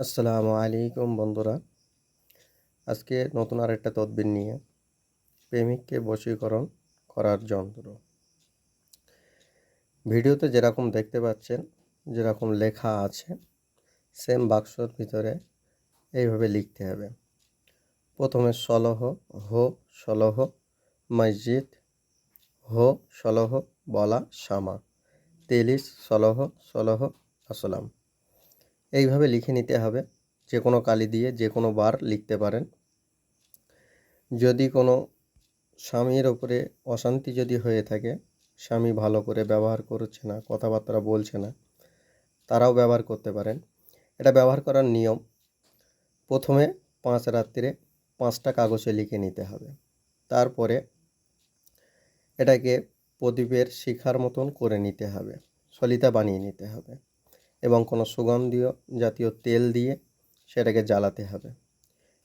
আসসালামু আলাইকুম বন্ধুরা। আজকে নতুন আরেকটা তদবির নিয়ে প্রেমিককে বশীকরণ করার যন্ত্র। ভিডিওতে যেরকম দেখতে পাচ্ছেন, যেরকম লেখা আছে সেম বাক্সর ভিতরে এইভাবে লিখতে হবে। প্রথমে সলহ, হো, সলহ, মসজিদ, হো, সলহ, বলা শামা তেলিশ, সলহ সলহ আসলাম এইভাবে লিখে নিতে হবে। যে কোনো কালি দিয়ে যে কোনো বার লিখতে পারেন। যদি কোনো স্বামীর ওপরে অশান্তি যদি হয়ে থাকে, স্বামী ভালো করে ব্যবহার করছে না, কথাবার্তা বলছে না, তারাও ব্যবহার করতে পারেন। এটা ব্যবহার করার নিয়ম, প্রথমে পাঁচ রাত্রিরে পাঁচটা কাগজে লিখে নিতে হবে। তারপরে এটাকে প্রদীপের শিখার মতন করে নিতে হবে, সলিতা বানিয়ে নিতে হবে। এবং কোনো সুগন্ধীয় জাতীয় তেল দিয়ে সেটাকে জ্বালাতে হবে।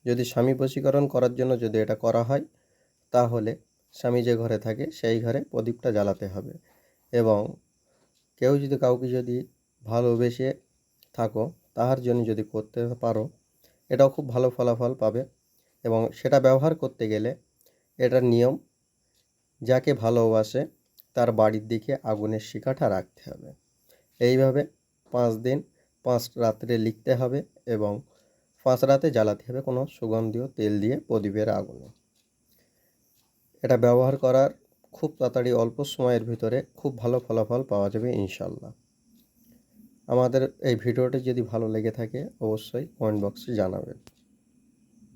যদি স্বামী বশীকরণ করার জন্য যদি এটা করা হয়, তাহলে স্বামী যে ঘরে থাকে সেই ঘরে প্রদীপটা জ্বালাতে হবে এবং কেউ যদি কাউকে যদি ভালোবেসে থাকো, তাহার জন্য যদি করতে পারো, এটাও খুব ভালো ফলাফল পাবে এবং সেটা ব্যবহার করতে গেলে এটার নিয়ম, যাকে ভালোবাসে তার বাড়ির দিকে আগুনের শিখাটা রাখতে হবে। এইভাবে পাঁচ দিন, পাঁচ রাত্রে লিখতে হবে এবং পাঁচ রাতে জ্বালাতে হবে কোনো সুগন্ধীয় তেল দিয়ে প্রদীপের আগুনে। এটা ব্যবহার করার খুব তাড়াতাড়ি অল্প সময়ের ভিতরে খুব ভালো ফলাফল পাওয়া যাবে ইনশাল্লাহ আমাদের এই ভিডিওটি যদি ভালো লেগে থাকে অবশ্যই কমেন্ট বক্সে জানাবেন।